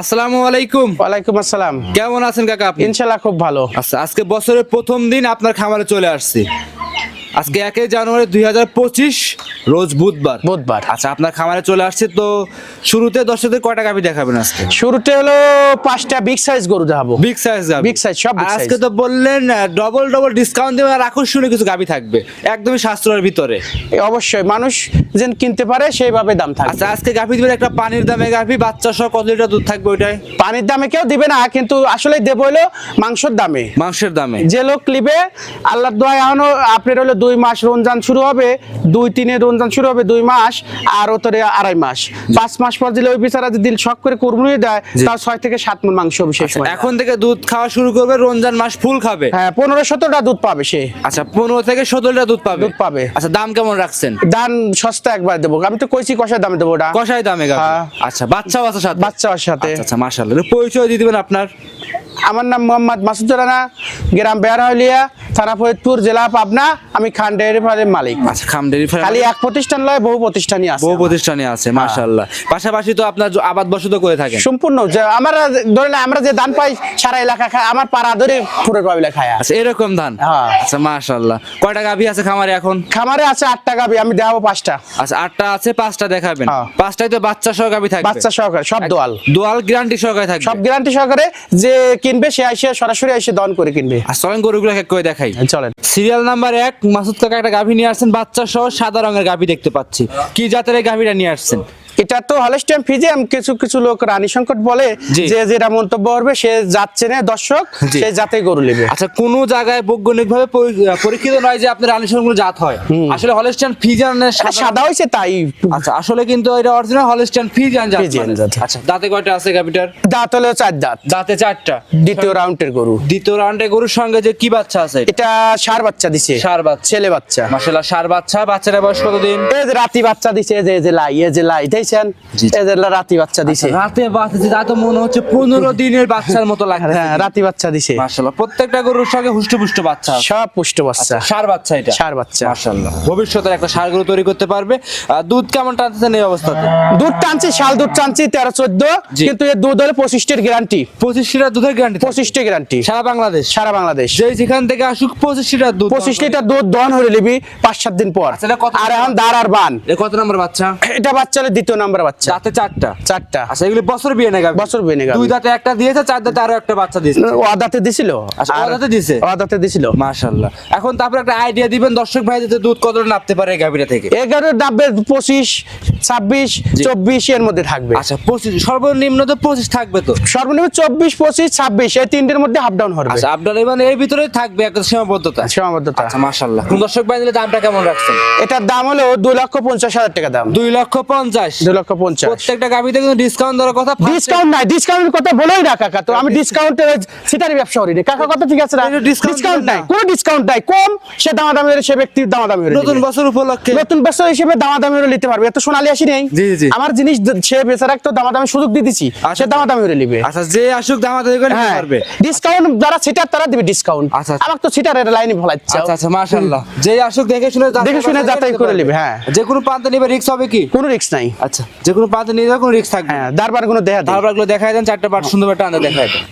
আসসালামু আলাইকুম। ওয়ালাইকুম আসসালাম। কেমন আছেন কাকা আপনি? ইনশাল্লাহ খুব ভালো। আচ্ছা আজকে বছরের প্রথম দিন আপনার খামারে চলে আসছি। আজকে একই জানুয়ারি দুই হাজার পঁচিশ রোজ বুধবার। বুধবার। আচ্ছা আপনার খামারে চলে আসছে তো শুরুতে দর্শকদের কয়টা গাভি দেখাবেন আজকে? শুরুতে হলো পাঁচটা বিগ সাইজ গরু দেখাবো। বিগ সাইজ Big size, সব। আজকে তো বললেন ডবল ডবল ডিসকাউন্ট দেবেন আর আকর্ষণীয় কিছু গাভি থাকবে। একদমই সাশ্রয়ের ভিতরে। অবশ্যই মানুষ যেন কিনতে পারে সেইভাবে দাম থাকবে। আচ্ছা আজকে গাভি দিবেন একটা পানির দামে গাভি বাচ্চা সহ কত লিটার দুধ থাকবে ওইটাই পানির দামে কেউ দিবে না কিন্তু আসলে দেবো হলো মাংসের দামে। মাংসের দামে। যে লোক নিবে আল্লাহর দোয়া এখনও আপনার হলো দুই মাস রমজান শুরু হবে দুই তিনে রমজান শুরু হবে দুই মাস আর ওতরে আড়াই মাস। পাঁচ মাস পর দিলে ওই বিচারা যদি দিল শখ করে কুরবানি দেয় তাও ছয় থেকে সাত মন মাংস হবে সেই এখন থেকে দুধ খাওয়া শুরু করবে রমজান মাস ফুল খাবে? হ্যাঁ পনেরো সতেরোটা দুধ পাবে সে। আচ্ছা পনেরো থেকে সতেরো লিটার দুধ পাবে? দুধ পাবে। আচ্ছা দাম কেমন রাখছেন? দাম সস্তা একবার দেবো। আমি তো কইছি কষার দামে দেবো ওটা। কষাই দামে হ্যাঁ। আচ্ছা বাচ্চাও আছে সাথে? বাচ্চা ওর সাথে। আচ্ছা আচ্ছা মাশাআল্লাহ। এর পরিচয় দিয়ে দিবেন আপনার? আমার নাম মোহাম্মদ মাসুদ রানা গ্রাম বেহারহলিয়া থানা ফরিদপুর জেলা পাবনা আমি খান ডেয়ারি ফার্মের মালিক। আচ্ছা খামডেরি ফার্ম খালি এক প্রতিষ্ঠান লয় বহু প্রতিষ্ঠানই আছে বহু প্রতিষ্ঠানে আছে মাশাআল্লাহ। পাশাপাশি তো আপনার আবাদ বসত করে থাকেন। সম্পূর্ণ যে আমরা ধরে না আমরা যে দান পাই সারা এলাকা খায় আমার পাড়া ধরে পুরো পাবিলা খায় আচ্ছা এরকম ধান? হ্যাঁ। আচ্ছা মাশাআল্লাহ। কয়টা গাভি আছে খামারে এখন? খামারে আছে আটটা গাবি আমি দেখাবো পাঁচটা। আচ্ছা আটটা আছে পাঁচটা দেখাবেন। হ্যাঁ। পাঁচটাই তো বাচ্চা সহ গাভি থাকবে। বাচ্চা সহকারে সব দোয়াল। দোয়াল গ্যারান্টি সহকারে থাকবে। সব গ্যারান্টি সহকারে যে কিনবে সে আইসে সরাসরি এসে দন করে কিনবে। আর চলেন গরুগুলো এক এক করে দেখাই চলেন। সিরিয়াল নাম্বার এক মাসুদ কাকা একটা গাভী নিয়ে আসছেন বাচ্চা সহ সাদা রঙের গাভী দেখতে পাচ্ছি। কি জাতের এই গাভীটা নিয়ে আসছেন? এটা তো হলস্টাইম ফিজিয়াম কিছু কিছু লোক রানী সংকট বলে। যে যেটা মন্তব্য করবে সে যাচ্ছে না দর্শক। সে জাতে গরু নেবে। আচ্ছা কোন জায়গায় বৈজ্ঞানিক ভাবে পরীক্ষিত নয় যে আপনার রানী সংগুলো জাত হয়। আসলে হলস্টাইন ফিজিয়ানের এটা সাদা হয়েছে তাই। আচ্ছা আসলে কিন্তু এটা অরিজিনাল হলস্টাইন ফ্রিজিয়ান। জাত। আচ্ছা দাঁতে কয়টা আছে গাভিটার দাঁত হলো চার দাঁত। দাঁতে চারটা। দ্বিতীয় রাউন্ডের গরু। দ্বিতীয় রাউন্ডের গরুর সঙ্গে যে কি বাচ্চা আছে এটা? সার বাচ্চা দিছে। সার বাচ্চা। ছেলে বাচ্চা। মাশাআল্লাহ সার বাচ্চা বাচ্চারা বয়স কতদিন? এই যে রাতি বাচ্চা দিছে এই যে লাই এই যে লাই দেখছেন জি। রাতি বাচ্চা দিছে। রাতে বাচ্চা দিছে তা তো মনে হচ্ছে পনেরো দিনের বাচ্চার মতো লাগছে হ্যাঁ রাতি বাচ্চা দিছে। মাশাআল্লাহ প্রত্যেকটা গরুর সঙ্গে হুষ্টপুষ্ট বাচ্চা সব পুষ্ট বাচ্চা। সার বাচ্চা এটা? ষাঁড় বাচ্চা। মাশাআল্লাহ ভবিষ্যতে একটা সার গরু তৈরি করতে পারবে। দুধ কেমন টানতেছেন এই অবস্থাতে? দুধ টানছি শাল দুধ টানছি তেরো চোদ্দ কিন্তু এর দুধ হলো পঁচিশটির গ্যারান্টি পঁচিশ লিটার দুধের গ্যারান্টি পঁচিশটি গ্যারান্টি সারা বাংলাদেশ? সারা বাংলাদেশ। যে যেখান থেকে আসুক পঁচিশ লিটার দুধ পঁচিশ লিটার দুধ দহন হয়ে নিবি পাঁচ সাত দিন পর। আচ্ছা, আর এখন দাঁড় আর বান। কত নম্বর বাচ্চা? এটা বাচ্চা হলো দ্বিতীয় নাম্বার বাচ্চা। দাঁতে চারটা। চারটা। আচ্ছা এগুলি বছর বিয়ে নেই বছর বিয়ে গাভী। দুই দাঁতে একটা দিয়েছে চার দাঁতে আরও একটা বাচ্চা দিয়েছে। ও আদাতে দিছিল? আচ্ছা, আর- আদাতে দিছে? ও আদাতে দিছিল। মাশাআল্লাহ। এখন তারপর একটা আইডিয়া দিবেন দর্শক ভাই যাতে দুধ কতটা নাপতে পারে গাভীরা থেকে? এগারো ডাব্বে পঁচিশ ছাব্বিশ চব্বিশ এর মধ্যে থাকবে। আচ্ছা পঁচিশ সর্বনিম্ন তো পঁচিশ থাকবে তো? সর্বনিম্ন চব্বিশ পঁচিশ ছাব্বিশ এই তিনটের মধ্যে আপ ডাউন হবে। আচ্ছা মানে এর ভিতরে থাকবে একটা সীমাবদ্ধতা। সীমাবদ্ধতা। আচ্ছা মাশাআল্লাহ। কোন দর্শক ভাই দামটা কেমন রাখছেন? এটার দাম হলো দুই লক্ষ পঞ্চাশ হাজার টাকা দাম। দুই লক্ষ পঞ্চাশ। দুই লক্ষ পঞ্চাশ। প্রত্যেকটা গাভীতে কিন্তু ডিসকাউন্ট দেওয়ার কথা ডিসকাউন্ট নাই ডিসকাউন্টের কথা বলেই না কাকা। তো আমি ডিসকাউন্টের সিটারি ব্যবসা করি কাকা কথা ঠিক আছে না? ডিসকাউন্ট নাই কোনো ডিসকাউন্ট নাই। কম সে দামাদামি সে ব্যক্তির দামাদামি নতুন বছর উপলক্ষে। নতুন বছর হিসেবে দামাদামি নিতে পারবে। এত সোনালি আসি নেই। জি, জি। আমার জিনিস সে বেচারা তো দামাদামি সুযোগ দিয়ে দিছি আচ্ছা। সে দামাদামি হলে নিবে। আচ্ছা যে আসুক দাম আদায় করে নিতে হ্যাঁ পারবে। ডিসকাউন্ট যারা সিটার তারা দিবে ডিসকাউন্ট আচ্ছা, আচ্ছা। আমাকে তো সিটারের লাইনে ভলাচ্ছে। আচ্ছা আচ্ছা মাশাআল্লাহ। যে আসুক দেখে শুনে দেখে শুনে যাচাই করে। নিবে, হ্যাঁ। যে কোনো প্রান্তে নিবে রিস্ক হবে কি? কোনো রিস্ক নাই। আচ্ছা যে কোনো প্রান্তে নিয়ে যাবে কোনো রিস্ক থাকবে হ্যাঁ দারবার কোনো দেখা দিই। তারপরগুলো দেখায় দেন চারটা বাট সুন্দর একটা আন্দা দেখায় দেন।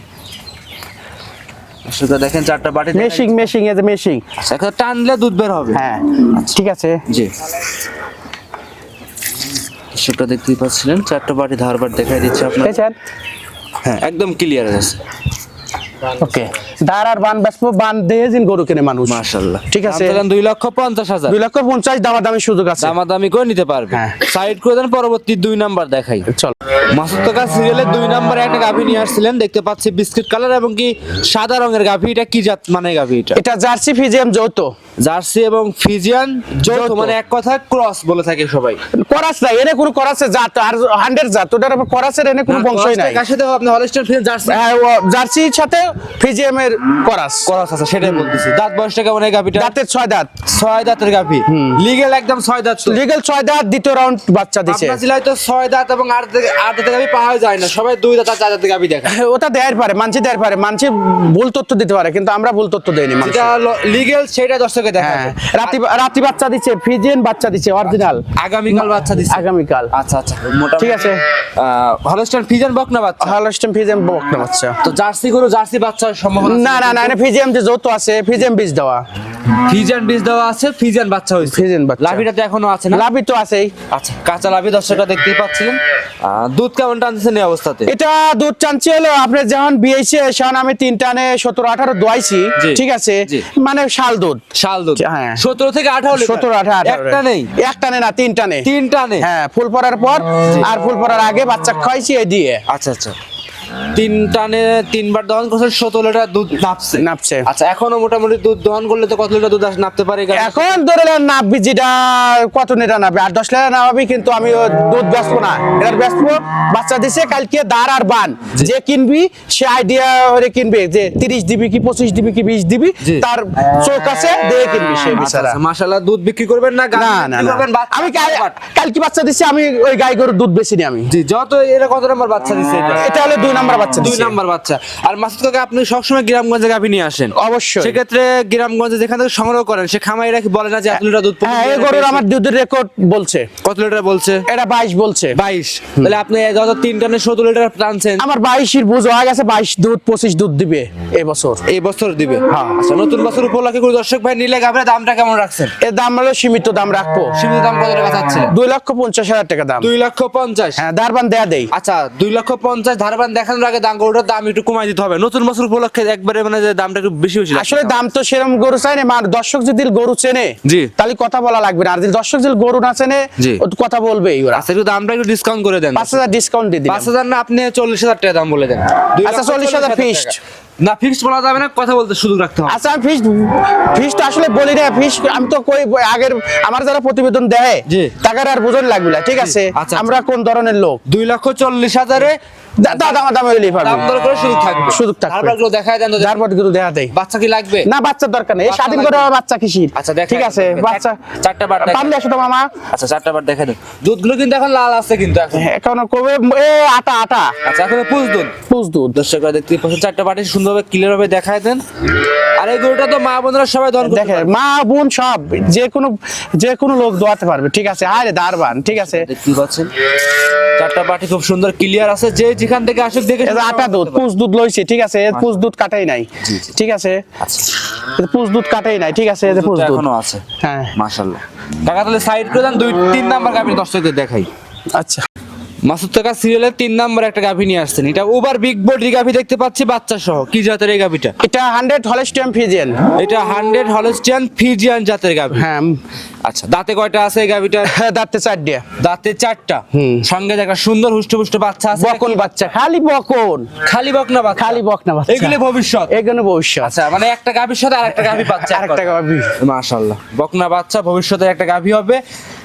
সেটা দেখেন চারটা বাটি মেশিং মেশিং এজ মেশিং আচ্ছা একটা টানলে দুধ বের হবে। হ্যাঁ ঠিক আছে। জি। সেটা দেখতেই পাচ্ছিলেন। চারটা বাটি ধারবার দেখাই দিচ্ছে আপনার হ্যাঁ একদম ক্লিয়ার আছে ওকে দাঁড় আর বান বেসবো বান দিয়ে দিন গরু কিনে মানুষ। মাশাআল্লাহ। ঠিক আছে। দাম দুই লক্ষ পঞ্চাশ হাজার। দুই লক্ষ পঞ্চাশ দামা দামের সুযোগ আছে। দামাদামি করে নিতে পারবে। হ্যাঁ। সাইড করে দেন পরবর্তী দুই নাম্বার দেখাই। চল। মাসুদ কাকা সিরিয়ালের দুই নম্বরে একটা গাভী নিয়ে আসছিলেন দেখতে পাচ্ছি বিস্কিট কালার এবং কি সাদা রঙের গাভী। এটা কি জাত মানে গাভী এটা? এটা জার্সি ফিজিয়াম যৌথ। জার্সি এবং ফিজিয়ান যৌথ। মানে এক কথা ক্রস বলে থাকে সবাই। করাস নাই এনে কোনো করাসে জাত আর হান্ড্রেড জাত ওটার উপর করাসের এনে কোনো বংশই নাই। কার সাথে আপনি হলস্টাইন ফিজিয়ান জার্সি? হ্যাঁ জার্সির সাথে ফিজিএম এর করাস। করস আছে সেটাই বলতেছি। দাঁত বয়সটা কেমন এই গাভিটা দাঁতের ছয় দাঁত। ছয় দাঁতের গাভি। লিগেল একদম ছয় দাঁত লিগেল ছয় দাঁত দ্বিতীয় রাউন্ড বাচ্চা দিছে। আপনার জেলায় তো ছয় দাঁত এবং আট আট দাঁতের গাভি পাওয়া যায় না। সবাই দুই দাঁত আর চার দাঁতের গাভি দেখা। ওটা দেয় পারে মানছি পারে। মানছি ভুল তথ্য দিতে পারে কিন্তু আমরা ভুল তথ্য দেইনি মানুষকে। যেটা লিগেল সেটা দর্শকে দেখা হ্যাঁ রাত্রি রাত্রি বাচ্চা দিচ্ছে ফিজিয়ান বাচ্চা দিচ্ছে অরিজিনাল আগামীকাল বাচ্চা দিচ্ছে আগামীকাল। আচ্ছা আচ্ছা। মোটামুটি ঠিক আছে। হলস্টাইন ফিজান বক না বাচ্চা? বকনা বাচ্চা। তো জার্সি গরু জার্সি বাচ্চা সম্ভাবনা না না না ফিজিয়াম যে যৌথ আছে ফিজিয়াম বীজ দেওয়া। বীজ দেওয়া আছে বাচ্চা হয়েছে। ফিজিয়ান বাচ্চা। লাভিটা তো এখনও আছে না? লাভই তো আছেই। আচ্ছা কাঁচা লাভি দর্শকরা দেখতেই পাচ্ছিলেন। দুধ কেমন টানতেছেন এই অবস্থাতে? এটা দুধ টানছি হলো আপনার যখন বিয়েছে সেখন আমি তিন টানে সতেরো আঠারো দোয়াইছি ঠিক আছে? মানে শাল দুধ। শাল দুধ। হ্যাঁ। সতেরো থেকে আঠারো সতেরো আঠারো একটা নেই? এক টানে না তিন টানে। তিন টানে? হ্যাঁ ফুল পড়ার পর আর ফুল পড়ার আগে বাচ্চা খাইছি এই দিয়ে। আচ্ছা আচ্ছা। তিন টানে তিনবার দহন করছে সতেরো লিটার দুধ নাপছে। নাপছে। আচ্ছা এখনও মোটামুটি দুধ দহন করলে তো কত লিটার দুধ নাপতে পারে এখন? ধরে নাববি যেটা কত লিটার নাববে আট দশ লিটার নামাবি কিন্তু আমি দুধ বেচবো না। এটার বেচবো বাচ্চা দিছে কালকে দাঁড় আর বান। যে কিনবি সে আইডিয়া হয়ে কিনবে। যে তিরিশ দিবি কি পঁচিশ দিবি কি বিশ দিবি তার চোখ আছে দিয়ে কিনবি সে আচ্ছা, বিচারা। আচ্ছা, দুধ বিক্রি করবেন না না না আমি। কালকে বাচ্চা দিছি আমি ওই গাই গরুর দুধ বেশি নি আমি। জি যত এরা কত নম্বর বাচ্চা দিচ্ছে এটা? এটা হলো দুই নাম্বার বাচ্চা দুই নাম্বার বাচ্চা। আর মাসুদ কাকা আপনি সবসময় গ্রামগঞ্জে গাভী নিয়ে আসেন। অবশ্যই। সেক্ষেত্রে গ্রামগঞ্জে যেখান থেকে সংগ্রহ করেন সে খামারিরা কি বলে না যে এত লিটার দুধ হ্যাঁ এই গরুর আমার দুধের রেকর্ড বলছে। কত লিটার বলছে? এটা বাইশ বলছে। বাইশ। তাহলে আপনি যত তিন টনে সতেরো লিটার টানছেন। আমার বাইশের বুঝ হয়ে গেছে বাইশ দুধ পঁচিশ দুধ দিবে এই বছর। এই বছর দিবে। হ্যাঁ। আচ্ছা নতুন বছর উপলক্ষে কোনো দর্শক ভাই নিলে গাভীর দামটা কেমন রাখছেন? এর দাম হলো সীমিত দাম রাখব। সীমিত দাম কত টাকা চাচ্ছিলেন দুই লক্ষ পঞ্চাশ হাজার টাকা দাম। দুই লক্ষ পঞ্চাশ। হ্যাঁ দারবান দেয়া দেই। আচ্ছা দুই লক্ষ পঞ্চাশ ধারবান দেখানোর আগে দাম গরুটার দাম একটু কমাই দিতে হবে। নতুন বছর উপলক্ষে একবারে মানে যে দামটা একটু বেশি বেশি আসলে দাম তো সেরকম গরু চাই না মানে দর্শক যদি গরু চেনে জি। তাহলে কথা বলা লাগবে না। আর যদি দর্শক যদি গরু না চেনে কথা বলবেই ওরা। আচ্ছা একটু দামটা একটু ডিসকাউন্ট করে দেন। পাঁচ হাজার ডিসকাউন্ট দিয়ে পাঁচ দিলাম হাজার না আপনি চল্লিশ হাজার টাকা দাম বলে দেন। আচ্ছা, 40,000 টাকা। fixed। না ফিক্সড বলা যাবে না কথা বলতে সুযোগ রাখতে হবে। আচ্ছা আমি ফিস ফিস তো আসলে বলি না ফিস আমি তো কই আগের আমার যারা প্রতিবেদন দেয়। টাকার আর বুঝন লাগবে না ঠিক আছে? আচ্ছা, আমরা কোন ধরনের লোক? দুই লক্ষ চল্লিশ হাজারে দেখা। বাচ্চা কি লাগবে? না বাচ্চার দরকার নেই। স্বাধীন করে বাচ্চা কিসির? আচ্ছা, ঠিক আছে দেন। বাচ্চা চারটা বার পারলে আসো তো মামা আচ্ছা চারটা বার দেখাই দেন দুধগুলো কিন্তু এখন লাল আছে কিন্তু এখন। এখন কবে এ আটা আটা। আচ্ছা এখন পুষ দুধ। পুষ দুধ। দর্শকরা দেখতে পাচ্ছেন চারটা বাটি সুন্দরভাবে ক্লিয়ার ভাবে দেখায় দেন। আর এই গরুটা তো মা বোনরা সবাই দেখে মা বোন সব যে কোনো যে কোনো লোক দোয়াতে পারবে। ঠিক আছে আরে দারবান ঠিক আছে। দেখতে পাচ্ছেন। চারটা বাটি খুব সুন্দর ক্লিয়ার আছে। যে যেখান থেকে আসুক দেখে আটা দুধ পুষ দুধ লইছে ঠিক আছে? পুষ দুধ কাটাই নাই ঠিক আছে? আচ্ছা। পুষ দুধ কাটাই নাই ঠিক আছে? পুষ দুধ এখনও আছে। হ্যাঁ। মাশাআল্লাহ। টাকা তাহলে সাইড করে দেন দুই তিন নাম্বার গাভি দর্শকদের দেখাই। আচ্ছা। মাসুদ টাকা সিরিয়ালের তিন নাম্বার একটা গাভি নিয়ে আসছেন। এটা ওভার বিগ বডি গাভি দেখতে পাচ্ছি বাচ্চা সহ। কি জাতের এই গাভিটা? এটা হান্ড্রেড হলেস্টিয়াম ফিজিয়ান এটা হান্ড্রেড হলস্টিয়ান ফিজিয়ান জাতের গাভি। হ্যাঁ। আচ্ছা দাঁতে কয়টা আছে এই গাভিটার দাঁতে চার দাঁতে চারটা? সঙ্গে একটা সুন্দর হুষ্টপুষ্ট বাচ্চা আছে বকন বাচ্চা খালি বকন। খালি বকনা বাচ্চা? খালি বকনা বাচ্চা। এগুলি ভবিষ্যৎ? এগুলো ভবিষ্যৎ। আচ্ছা মানে একটা গাভির সাথে আরেকটা গাভি পাচ্ছে আরেকটা গাভী। মাশাআল্লাহ। বকনা বাচ্চা ভবিষ্যতে একটা গাভি হবে।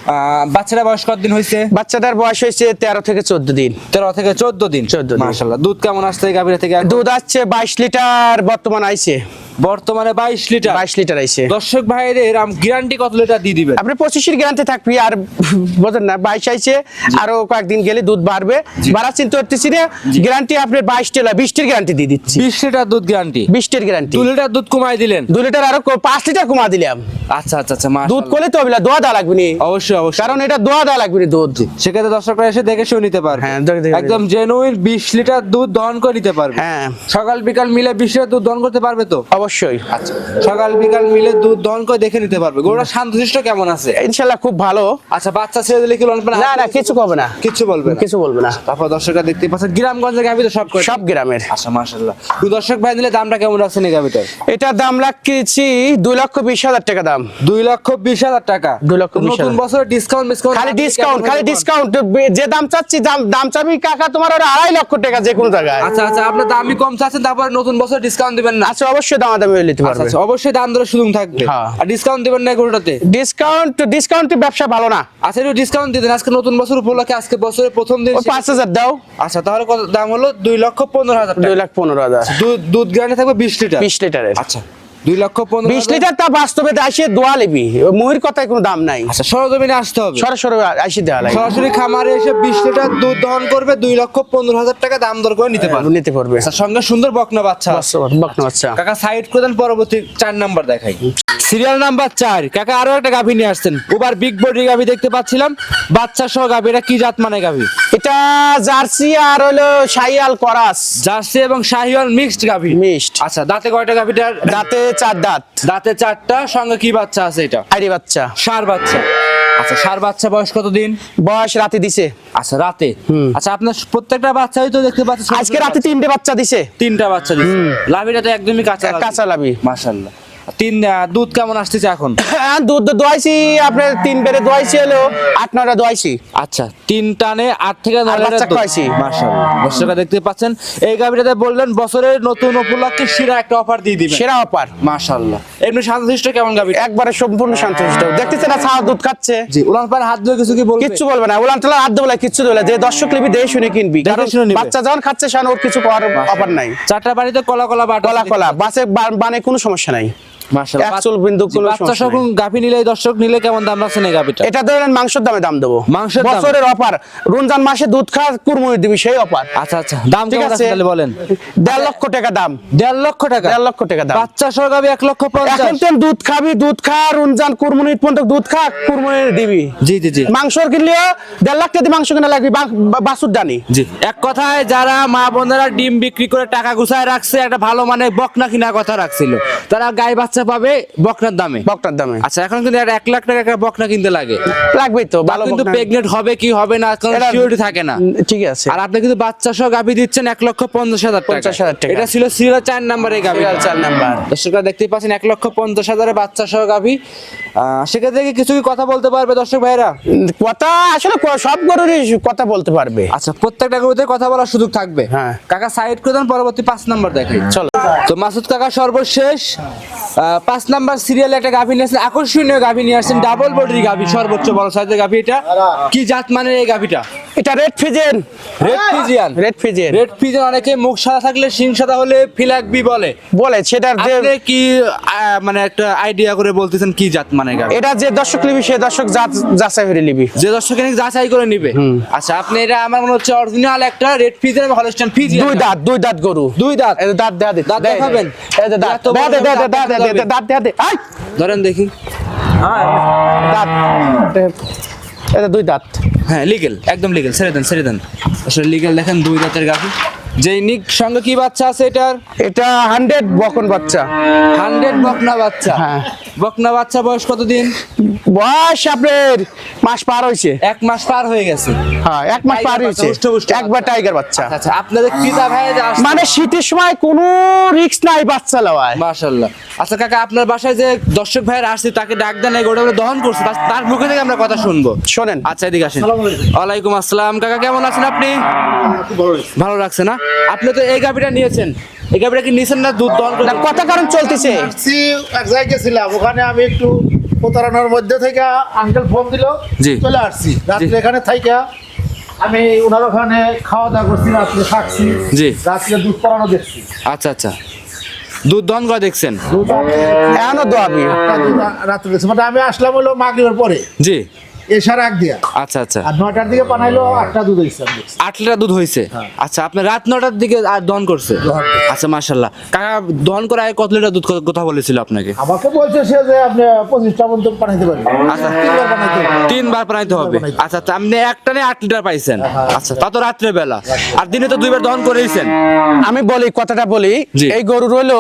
আহ, বাচ্চারা বয়স কতদিন হয়েছে? বাচ্চাটার বয়স হয়েছে তেরো থেকে চোদ্দ দিন। তেরো থেকে চোদ্দ দিন? 14 দিন। মাশাআল্লাহ। দুধ কেমন আসছে গাভীরা থেকে দুধ আসছে বাইশ লিটার বর্তমান আইছে। বর্তমানে বাইশ লিটার। বাইশ লিটার আইছে। দর্শক ভাইদের গ্যারান্টি কত লিটার দিয়ে দিবেন? আপনি পঁচিশের গ্যারান্টি থাকবি আর বোঝেন না বাইশ আইছে আরও কয়েকদিন গেলে দুধ বাড়বে। বাড়ার চিন্তা করতেছি না গ্যারান্টি আপনি বাইশ টেলা বিশটির গ্যারান্টি দিয়ে দিচ্ছি। বিশ লিটার দুধ গ্যারান্টি বিশটির গ্যারান্টি দু লিটার দুধ কমাই দিলেন? দু লিটার আরও পাঁচ লিটার কমা দিলাম। আচ্ছা আচ্ছা আচ্ছা দুধ। করলে তো হবে দোয়া দেওয়া লাগবে নি। অবশ্যই অবশ্যই। কারণ এটা দোয়া দেওয়া লাগবে নি দুধ। সেক্ষেত্রে দর্শকরা এসে দেখে শুনে নিতে পারবে। হ্যাঁ, একদম জেনুইন বিশ লিটার দুধ দহন করে নিতে পারবে। হ্যাঁ। সকাল বিকাল মিলে বিশ লিটার দুধ দহন করতে পারবে তো? অবশ্যই। আচ্ছা সকাল বিকাল মিলে দুধ দহন করে দেখে নিতে পারবে। গরুটা শান্তশিষ্ট কেমন আছে? ইনশাল্লাহ খুব ভালো। আচ্ছা বাচ্চা ছেড়ে দিলে কি লনপন না না কিছু কবে না। কিছু বলবে না? কিছু বলবে না। তারপর দর্শকরা দেখতে পাচ্ছেন গ্রামগঞ্জের গাভি তো সব সব গ্রামের। আচ্ছা মাশাআল্লাহ। তো দর্শক ভাই দিলে দামটা কেমন রাখছেন এই গাভিটার এটার দাম রাখছি দুই লক্ষ বিশ হাজার টাকা দাম। দুই লক্ষ বিশ হাজার টাকা। দুই লক্ষ বিশ নতুন। বছর ডিসকাউন্ট ডিসকাউন্ট খালি ডিসকাউন্ট খালি ডিসকাউন্ট যে দাম চাচ্ছি দাম দাম চাবি কাকা তোমার ওরা আড়াই লক্ষ টাকা যে কোনো জায়গায়। আচ্ছা আচ্ছা আপনার দামই কম চাচ্ছেন তারপর নতুন বছর ডিসকাউন্ট দিবেন না। আচ্ছা অবশ্যই দাম হয়ে নিতে আচ্ছা পারবে। আচ্ছা অবশ্যই দাম দরের সুযোগ থাকবে। হ্যাঁ। আর ডিসকাউন্ট দিবেন না গরুটাতে ডিসকাউন্ট ডিসকাউন্ট ব্যবসা ভালো না। আচ্ছা একটু ডিসকাউন্ট দিতেন আজকে নতুন বছর উপলক্ষে আজকে বছরের প্রথম দিন ওই পাঁচ হাজার দাও। আচ্ছা তাহলে কত দাম হলো দুই লক্ষ পনেরো হাজার দুই লাখ পনেরো হাজার। দুধ গ্যারান্টি থাকবে বিশ লিটার। বিশ লিটারের। আচ্ছা। দুই লক্ষ পনেরো বিশ লিটার তা বাস্তবে দোয়া লিবি। কথায় কোনো দাম নাই। আচ্ছা সরজমিনে আসতে হবে। সরাসরি আসি দেওয়া লাগে সরাসরি খামারে এসে বিশ লিটার দুধ দহন করবে দুই লক্ষ পনেরো হাজার টাকা দাম দর করে নিতে পারবে। নিতে পারবে। আচ্ছা সঙ্গে সুন্দর বকনা বাচ্চা। বকনা বাচ্চা। কাকা সাইড করে দেন পরবর্তী চার নাম্বার দেখাই। সিরিয়াল নাম্বার চার। কাকা আরও একটা গাভী নিয়ে আসছেন। ওবার বিগ বডি গাভী দেখতে পাচ্ছিলাম। বাচ্চা সহ গাভী এটা কি জাত মানে গাভী? এটা জার্সি আর হলো শাইয়াল করাস। জার্সি এবং শাহিওয়াল মিক্সড গাভী? মিক্সড। আচ্ছা দাঁতে কয়টা গাভীটার? দাঁতে চার দাঁত। দাঁতে চারটা সঙ্গে কি বাচ্চা আছে এটা? আইডি বাচ্চা। সার বাচ্চা। আচ্ছা সার বাচ্চা বয়স কত দিন বয়স রাতে দিছে। আচ্ছা রাতে? আচ্ছা আপনার প্রত্যেকটা বাচ্চাই তো দেখতে পাচ্ছেন আজকে রাতে তিনটে বাচ্চা দিছে। তিনটা বাচ্চা দিচ্ছে লাভিটা তো একদমই কাঁচা কাঁচা লাবি মাশাআল্লাহ। তিন দুধ কেমন আসতেছে এখন? হ্যাঁ, দুধ তো দোয়াইছি আপনার তিন বেড়ে দোয়াইছি হলো আট নয়টা দোয়াইছি। আচ্ছা তিন টানে আট থেকে নয় লিটার দুধ। মাশাআল্লাহ দেখতে পাচ্ছেন এই গাভিটাতে বললেন বছরের নতুন উপলক্ষে শিরা একটা অফার দিয়ে দিবেন। সেরা অপার মাশাআল্লাহ এমনি শান্তশিষ্ট কেমন গাভি একবারে সম্পূর্ণ সন্তুষ্ট দেখতেছে না ছাড়া দুধ খাচ্ছে। জি উলান পার হাত ধরে কিছু কি বলবে? কিচ্ছু বলবে না উলান তোলা হাত দেবো কিচ্ছু দেবো যে দর্শক লিবি দেখে শুনে কিনবি। কারণ বাচ্চা যখন খাচ্ছে সেখানে ওর কিছু করার অপার নাই। চারটা বাড়িতে কলা কলা বাটা কলা কলা বাসে বানে কোনো সমস্যা নাই। মাশাআল্লাহ। এক চুল বিন্দু জি, কোনো বাচ্চা সমস্যা সকল গাভি নিলে দর্শক নিলে কেমন দাম রাখছেন এই গাভিটা? এটা ধরেন মাংসের দামে দাম দেবো। মাংসের বছরের অফার। রমজান মাসে দুধ খা কুরমুনি দিবি সেই অফার। আচ্ছা আচ্ছা। দাম ঠিক আছে? আছে বলেন? দেড় লক্ষ টাকা দাম। দেড় লক্ষ টাকা? দেড় লক্ষ টাকা দাম। বাচ্চা সহ গাভি এক লক্ষ পঞ্চাশ। এখন তুই দুধ খাবি দুধ খা রমজান কুরমুনি পর্যন্ত দুধ খা কুরমুনি দিবি। জি জি জি। মাংসর কিনলেও দেড় লাখ টাকা মাংস কিনা লাগবে দানি। জি। এক কথায় যারা মা বোনেরা ডিম বিক্রি করে টাকা গুছায় রাখছে একটা ভালো মানে বকনা কিনা কথা রাখছিল। তারা গাই বাচ্চা পাবে বকনার দামে। বকটার দামে। আচ্ছা এখন কিন্তু এক লাখ টাকা একটা বকনা কিনতে লাগে। লাগবেই তো ভালো কিন্তু প্রেগনেন্ট হবে কি হবে না কোনো এটা- সিওরিটি থাকে না। ঠিক আছে। আর আপনি কিন্তু বাচ্চা সহ গাভি দিচ্ছেন এক লক্ষ পঞ্চাশ হাজার টাকা। 50,000 টাকা। এটা ছিল সিরিয়াল চার নাম্বারে গাভি Serial চার নাম্বার। দর্শকরা দেখতেই পাচ্ছেন এক লক্ষ পঞ্চাশ হাজারে বাচ্চা সহ আহ, সেক্ষেত্রে কি কিছু কি কথা বলতে পারবে দর্শক ভাইরা কথা আসলে সব গরুরই কথা বলতে পারবে। আচ্ছা প্রত্যেকটা গরুতে কথা বলার সুযোগ থাকবে। হ্যাঁ। কাকা সাইড করে দেন পরবর্তী পাঁচ নাম্বার দেখাই চলো। তো মাসুদ কাকা সর্বশেষ পাঁচ নাম্বার সিরিয়ালে একটা গাভি নিয়ে আসছেন আকর্ষণীয় গাভি নিয়ে আসছেন ডাবল বডির গাভী সর্বোচ্চ বড় সাইজের গাভি এটা। কি জাত মানের এই গাভিটা? এটা red Friesian red Friesian red Friesian red Friesian অনেকে মুখ সাদা থাকলে শিং সাদা হলে ফিলাকবি বলে। বলে সেটার যে আপনি কি মানে একটা আইডিয়া করে বলতেছেন কি জাত মানে এটা যে দর্শক লিবি সে দর্শক জাত যাচাই করে লিবি। যে দর্শক এনে যাচাই করে নিবে। আচ্ছা আপনি এটা আমার মনে হচ্ছে অরিজিনাল একটা রেড ফিজিয়ান এবং হলস্টাইন ফিজিয়ান দুই দাঁত দুই দাঁত গরু। দুই দাঁত। এই দাঁত দেয়া দে দাঁত। দেখাবেন? এই যে দাঁত। দাঁত দাঁত দাঁত দেয়া দে। আই ধরেন দেখি। হ্যাঁ দাঁত। এই যে দুই দাঁত। হ্যাঁ লিগেল একদম লিগেল ছেড়ে দেন ছেড়ে দেন। আসলে লিগেল দেখেন দুই দাঁতের গাভি। যেই নিক সঙ্গে কি বাচ্চা আছে এটার? এটা হান্ড্রেড বকন বাচ্চা। হান্ড্রেড বকনা বাচ্চা। হ্যাঁ। বকনা বাচ্চা বয়স কতদিন? বয়স আপনার মাস পার হয়েছে এক মাস পার হয়ে গেছে। হ্যাঁ এক মাস পার হয়েছে একবার টাইগার বাচ্চা। আচ্ছা আপনাদের পিতা ভাই মানে শীতের সময় কোনো রিস্ক নাই বাচ্চা লওয়ায়। মাশাল্লাহ আচ্ছা কাকা আপনার বাসায় যে দর্শক ভাইয়ের আসছে তাকে ডাক দেন এই গোটা দহন করছে তার- তার মুখে থেকে আমরা কথা শুনব। শোনেন। আচ্ছা এদিকে আসেন। ওয়ালাইকুম আসসালাম। কাকা কেমন আছেন আপনি? ভালো লাগছে না? আপনি তো এই গাভিটা নিয়েছেন। এই গাভিটা কি নিয়েছেন না দুধ দহন করে না কথা কারণ চলতেছে? এক জায়গায় গেছিলাম ওখানে আমি একটু প্রতারণার মধ্যে থেকে আঙ্কেল ফোন দিল জি। চলে আসছি। রাত্রে এখানে থাইকা আমি ওনার ওখানে খাওয়া দাওয়া করছি রাত্রে থাকছি। জি। রাত্রে দুধ পড়ানো দেখছি। আচ্ছা আচ্ছা। দুধ দহন করে দেখছেন? দুধ এখনও দুধ রাত্রে মানে আমি আসলাম হলো মাগরিবের পরে। জি। এসার আগ দিয়া। আচ্ছা আচ্ছা। আর নয়টার দিকে বানাইলো আটটা দুধ হয়েছে আমি আট লিটার দুধ হয়েছে আচ্ছা আপনি রাত নটার দিকে দহন করছে? আচ্ছা মাশাল্লাহ কাকা দহন আগে কত লিটার দুধ কথা বলেছিল আপনাকে? আমাকে বলছে সে যে আপনি পঁচিশটা পর্যন্ত বানাইতে পারবেন। আচ্ছা। তিনবার বানাইতে তিনবার বানাইতে হবে। আচ্ছা আচ্ছা আপনি এক টানে আট লিটার পাইছেন। হ্যাঁ। আচ্ছা তা তো রাত্রে। বেলা আর দিনে তো দুইবার দহন করেইছেন। আমি বলি কথাটা বলি। এই গরু রইল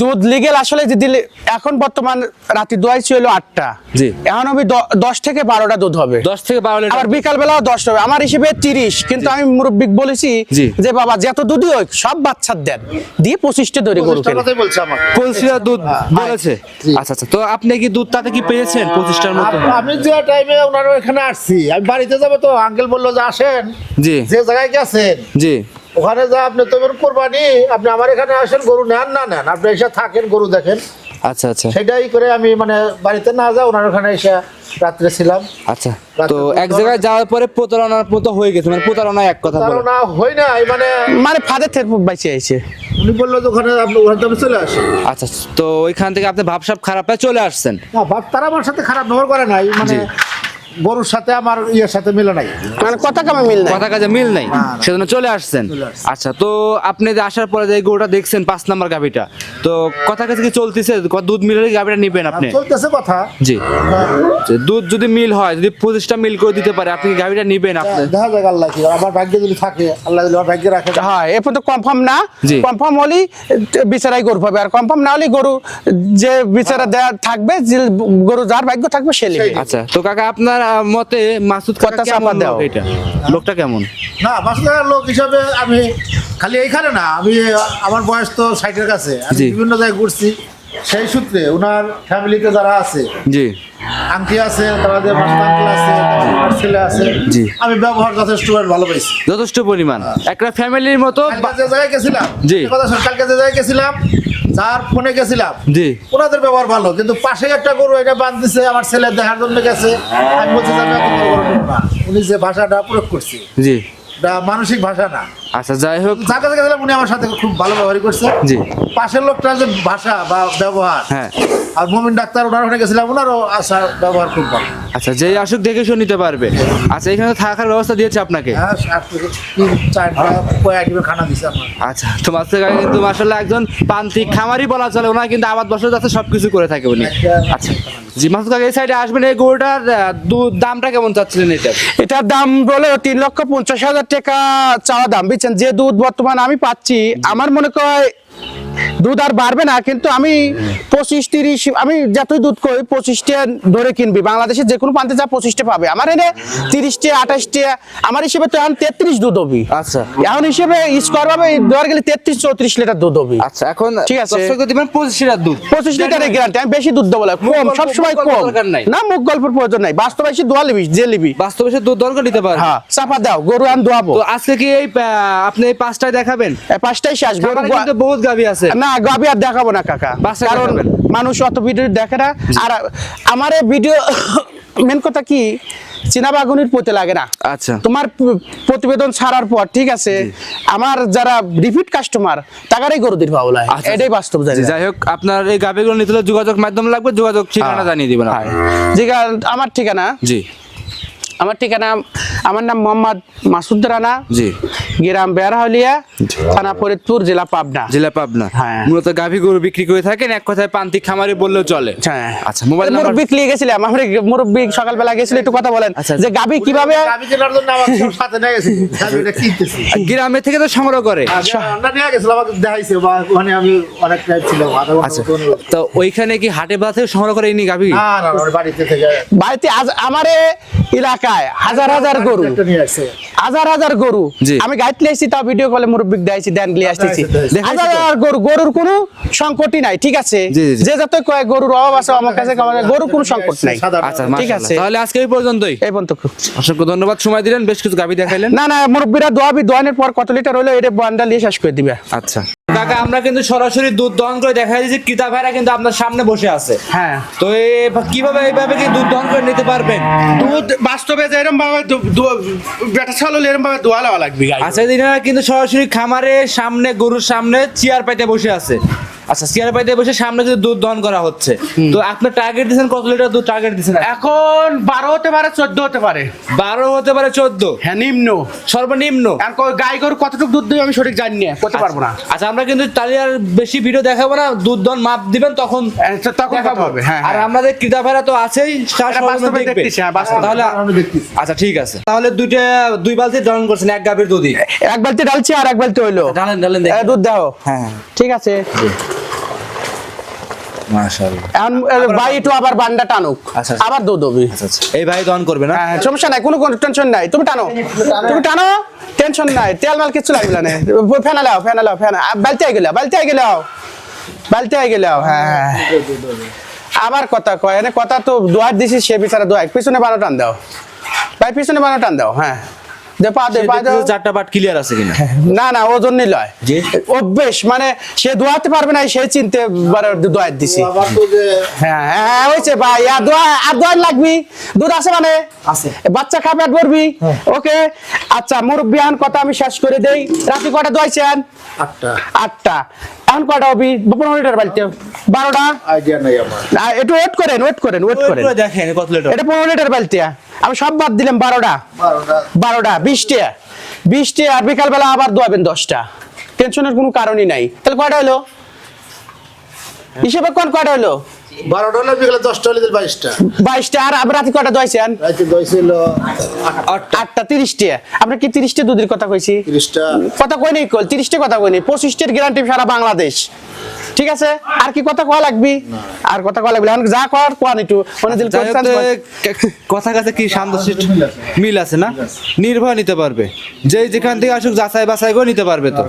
দুধ লিগেল আসলে যে দিলে এখন বর্তমান রাতে দোয়াইছি হলো আটটা। জি। এখন আমি দশ থেকে বারোটা দুধ হবে। দশ থেকে বারো লিটার। বিকাল বেলাও দশ হবে। আমার হিসেবে তিরিশ। কিন্তু আমি মুরব্বিক বলেছি যে বাবা যত দুধই হোক সব বাচ্চার দেন। দিয়ে পঁচিশটা তৈরি গরু পঁচিশটার কেন কথাই বলছে আমাকে পঁচিশ লিটার দুধ বলেছে? আচ্ছা আচ্ছা। তো আপনি কি দুধ তাতে কি পেয়েছেন পঁচিশটার মতো আমি যে টাইমে ওনার এখানে আসছি। আমি বাড়িতে যাব তো আঙ্কেল বলল যে আসেন। জি। যে জায়গায় গেছেন জি। ওখানে যা আপনি তো এবার কোরবানি আপনি আমার এখানে আসেন গরু নেন না নেন। আপনি এসে থাকেন গরু দেখেন। আচ্ছা আচ্ছা। সেটাই করে আমি মানে বাড়িতে না যাও ওনার ওখানে এসে রাত্রে ছিলাম। আচ্ছা তো এক জায়গায় যাওয়ার পরে প্রতারণার মতো হয়ে গেছে মানে প্রতারণা এক কথা বলে। না হই নাই মানে মানে ফাদের থেকে বাইচে আইছে। উনি বলল যে ওখানে আপনি ওখানে তো চলে আসে আচ্ছা তো ওইখান থেকে আপনি ভাবসাব খারাপ হয়ে চলে আসছেন? না ভাব তারা আমার সাথে খারাপ ব্যবহার করে নাই মানে গরুর সাথে আমার ইয়ের সাথে মিলে নাই। মানে কথা কামে মিল নাই। কথা কাজে মিল নাই। সেজন্য চলে আসছেন? আচ্ছা তো আপনি যে আসার পরে যে গরুটা দেখছেন পাঁচ নাম্বার গাভিটা তো কথা কাছে কি চলতেছে? ক- দুধ মিলের গাভিটা নিবেন আপনি? চলতেছে কথা। জি। যে দুধ যদি মিল হয় যদি পঁচিশটা মিল করে দিতে পারে আপনি গাভিটা নিবেন আপনি? দেখা যাক আল্লাহ কি আমার ভাগ্যে যদি থাকে আল্লাহ যদি আমার ভাগ্যে রাখে। হ্যাঁ এরপর তো কনফার্ম না। কনফার্ম হলেই বিচারাই গরু পাবে আর কনফার্ম না হলে গরু যে বিচারা দেয়া থাকবে যে গরু যার ভাগ্য থাকবে সে নেবে। আচ্ছা তো কাকা আপনার মতে মাসুদ কথা চাপা দাও। এটা? লোকটা কেমন? না মাসুদ লোক হিসাবে আমি খালি এইখানে না আমি আমার বয়স তো ষাটের কাছে। আমি বিভিন্ন জায়গায় ঘুরছি। সেই সূত্রে ওনার ফ্যামিলিতে যারা আছে জি। আংটি আছে তাদের মাস্টার আছে ছেলে আছে জি। আমি ব্যবহার যথেষ্ট ভালো পাইছি যথেষ্ট পরিমাণ। একটা ফ্যামিলির মতো যে জায়গায় গেছিলাম জি। কথা কালকে যে জায়গায় গেছিলাম যার ফোনে গেছিলাম জি। ওনাদের ব্যবহার ভালো কিন্তু পাশে একটা গরু এটা বাঁধতেছে আমার ছেলে দেখার জন্য গেছে আমি বলছি যে না। উনি যে ভাষাটা প্রয়োগ করছে জি। মানসিক ভাষা না। আচ্ছা যাই হোক। যার কাছে গেছিলাম উনি আমার সাথে খুব ভালো ব্যবহার করছে। জি। পাশের লোকটার যে ভাষা বা ব্যবহার হ্যাঁ। আর মোমিন ডাক্তার ওনার ওখানে গেছিলাম ওনারও আসার ব্যবহার খুব ভালো। আচ্ছা যেই আসুক দেখে শুনে নিতে পারবে। আচ্ছা এখানে থাকার ব্যবস্থা দিয়েছে আপনাকে? হ্যাঁ খানা আচ্ছা তো মাস্টার কাকা কিন্তু মাসাল্লাহ একজন প্রান্তিক খামারই বলা চলে ওনার কিন্তু আবাদ বসত আছে সবকিছু করে থাকে উনি। আচ্ছা। জি মাসুদ কাকা এই সাইডে আসবেন এই গরুটার দুধ দামটা কেমন চাচ্ছিলেন এটা? এটার দাম বলে তিন লক্ষ পঞ্চাশ হাজার টাকা চাওয়া দাম। বুঝছেন যে দুধ বর্তমান আমি পাচ্ছি আমার মনে হয় দুধ আর বাড়বে না কিন্তু আমি পঁচিশ তিরিশ আমি যতই দুধ করি পঁচিশটা ধরে কিনবি। বাংলাদেশে যে কোনো প্রান্তে যা পঁচিশটা পাবে। আমার এনে তিরিশটা আঠাশটা আমার হিসেবে তো এখন তেত্রিশ দুধ হবি। আচ্ছা। এখন হিসেবে স্কোয়ার ভাবে ধরে গেলে তেত্রিশ চৌত্রিশ লিটার দুধ হবি। আচ্ছা এখন ঠিক আছে। দিবেন পঁচিশ লিটার দুধ। পঁচিশ লিটারের গ্যারান্টি আমি বেশি দুধ দেবো কম সবসময় কম। না মুখ গল্পের প্রয়োজন নাই। বাস্তবে এসে দোয়া লিবি যে লিবি বাস্তবে সে দুধ দরকার নিতে পারে। হ্যাঁ চাপা দাও গরু আন দোয়াবো। তো আজকে কি এই আপনি এই পাঁচটায় দেখাবেন? এই পাঁচটাই শেষ গরু কিন্তু বহুত গাভি আছে। না গাবি আর দেখাবো না কাকা। কারণ মানুষ অত ভিডিও দেখে না। আর আমার ভিডিও মেন কথা কি চীনা বাগুনির পতে লাগে না। আচ্ছা। তোমার প্রতিবেদন ছাড়ার পর ঠিক আছে? আমার যারা রিপিট কাস্টমার তাকারই গরু দিন ভালো লাগে। এটাই বাস্তব জানি যাই হোক আপনার এই গাভিগুলো নিতে যোগাযোগ মাধ্যম লাগবে যোগাযোগ ঠিকানা জানিয়ে দিবেন আপনি। জিগা আমার ঠিকানা। জি। আমার ঠিকানা আমার নাম মোহাম্মদ মাসুদ রানা। জি। গ্রাম বেড়াহলিয়া থানা ফরিদপুর জেলা পাবনা। জেলা পাবনা। হ্যাঁ। মূলত গাভী গরু বিক্রি করে থাকেন এক কথায় প্রান্তিক খামারে বললেও চলে। হ্যাঁ। আচ্ছা মোবাইল নাম্বার মুরব্বি নিয়ে গেছিলাম আমার মুরব্বি সকালবেলা গেছিল একটু কথা বলেন। আচ্ছা, যে গাভী কীভাবে আমি কেনার জন্য আমার সাথে নিয়ে গেছি কিনতেছি। গ্রামে থেকে তো সংগ্রহ করে। আমরা নিয়ে গেছিল আমাকে দেখাইছে ওখানে আমি অনেক টাইম ঘণ্টা আচ্ছা তো ওইখানে কি হাটে থেকে সংগ্রহ করে ইনি গাভী? না না বাড়িতে থেকে বাড়িতে আজ আমারে এ এলাকায় হাজার হাজার গরু। আসছে। হাজার হাজার গরু। আমি লিয়েছি তা ভিডিও কলে মুরব্বি দিয়েছি দেন লিয়ে আসতেছি। দেখাইছে, দেখাইছে হাজার হাজার গরু গরুর কোনো সংকটই নাই ঠিক আছে। যে যত কয় গরুর অভাব আছে আমার কাছে গরুর কোনো সংকট নাই। আচ্ছা ঠিক আছে। তাহলে আজকে এই পর্যন্তই। এই পর্যন্ত। অসংখ্য ধন্যবাদ। সময় দিলেন বেশ কিছু গাভি দেখাইলেন। না না মুরব্বিরা দোয়াবি দোয়ানের পর কত লিটার হলো এটা বান্ডাল দিয়ে শেষ করে দিবে। আচ্ছা। কাকা আমরা কিন্তু সরাসরি দুধ দহন করে দেখা যাচ্ছে ক্রেতা ভাইরা কিন্তু আপনার সামনে বসে আছে। হ্যাঁ। তো কীভাবে এইভাবে কি দুধ দহন করে নিতে পারবেন? দুধ বাস্তবে যে এরকম ভাবে বেটা ছাল এরকম ভাবে দোয়া লওয়া লাগবে আচ্ছা দিনারা কিন্তু সরাসরি খামারের সামনে গরুর সামনে চেয়ার পাইতে বসে আছে। আচ্ছা পাইতে বসে সামনে কিন্তু দুধ দহন করা হচ্ছে। তো আপনার টার্গেট দিচ্ছেন কত লিটার দুধ টার্গেট দিচ্ছেন? এখন বারো হতে পারে চোদ্দ হতে পারে। বারো হতে পারে চোদ্দ? হ্যাঁ নিম্ন। সর্বনিম্ন? আর গাই গরু কতটুকু দুধ দেবে আমি সঠিক জানি না করতে পারব না। আচ্ছা আমরা কিন্তু তাহলে আর বেশি ভিডিও দেখাবো না দুধ দহন মাপ দিবেন তখন হ্যাঁ, তখন হবে হ্যাঁ আর হ্যাঁ। আমাদের ক্রেতা ভাইরা তো আছেই দেখবে। হ্যাঁ। তাহলে আচ্ছা ঠিক আছে। তাহলে দুইটা দুই বালতি দহন করছেন এক গাভীর দুধই। এক বালতি ডালছি আর এক বালতি হইল। ঢালেন ঢালেন দুধ দাও। হ্যাঁ ঠিক আছে। ভাই একটু আবার বান্ডা টানুক। আবার দুধ হবি এই ভাই দহন করবে না? হ্যাঁ হ্যাঁ, সমস্যা নাই কোনো কোনো টেনশন নাই। তুমি টানো। তুমি টানো টেনশন নাই। তেল মাল কিছু লাগবে না ফেনা লাও ফেনা লাও ফেনা আ, বালতি আই গেলাও বালতি আই গেলাও বালতি আই গেলাও হ্যাঁ হ্যাঁ আবার কথা কয় এনে কথা তো দোয়ার দিছি সে বিচারা দোয়া পিছনে বানো টান দাও। ভাই পিছনে বানো টান দাও হ্যাঁ। দে পা দে পা চারটা পাট ক্লিয়ার আছে কিনা। না না ওজন নিল জি। অভ্যেস মানে সে দোয়াতে পারবে না সে চিনতে দোয়াত দিছি। আবার তো যে হ্যাঁ হ্যাঁ হয়েছে ভাই। আর দোয়া আর দোয়া লাগবি? দুধ আছে মানে? আছে। বাচ্চা খাবে আর করবি ওকে। আচ্ছা মুরব্বী এখন কথা আমি শেষ করে দেই। রাতে কটা দোয়াইছেন? আটটা। আটটা। এখন কটা হবি? পনেরো লিটার বাড়িতে বারোটা? আইডিয়া নাই আমার। না, একটু ওয়েট করেন ওয়েট করেন ওয়েট করেন। পুরো দেখেন কত লিটার। এটা পনেরো লিটার বালতি আমি সব বাদ দিলাম বারোটা। বারোটা। বিশটা। বিশটা আর বিকালবেলা আবার দোয়াবেন দশটা। টেনশনের কোনো কারণই নাই। তাহলে কয়টা হলো? হিসেবে কোন কয়টা হলো? বারোটা হলে বিকেলে দশটা হলে বাইশটা। বাইশটা আর আবার রাতে কয়টা দোয়াইছেন রাইতে দই আটটা। তিরিশটা। আমরা কি তিরিশটা দুধের কথা কইছি? তিরিশটা। কথা কই নেই কল তিরিশটা কথা কই নেই। পঁচিশটার গ্যারান্টি সারা বাংলাদেশ। ঠিক আছে? আর কি কথা কওয়া লাগবি? আর কথা কওয়া লাগবে যা কোয়া নিটু মানে দিল কথা কাছে কি সামদর্শিত মিল আছে। না? নির্ভয় নিতে পারবে। যে যেখান থেকে আসুক যাচাই বাছাই করে নিতে পারবে তো।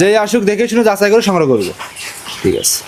যেই আসুক দেখে শুনে যাচাই করে সংগ্রহ করবে। ঠিক আছে।